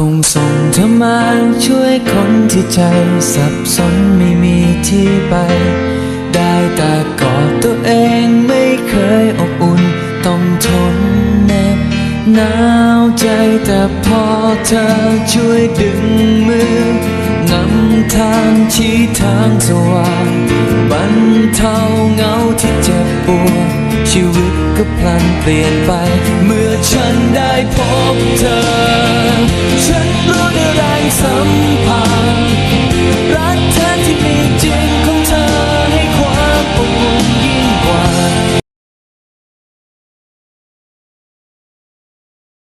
คงส่งเธอมาช่วยคนที่ใจสับสนไม่มีที่ไป ได้แต่กอดตัวเองไม่เคยอบอุ่น ต้องทนเน็บหนาวใจแต่พอเธอช่วยดึงมือนำทางชี้ทางสว่างบรรเทาเหงาที่เจ็บปวดชีวิตก็พลันเปลี่ยนไป เมื่อฉันได้พบเธอ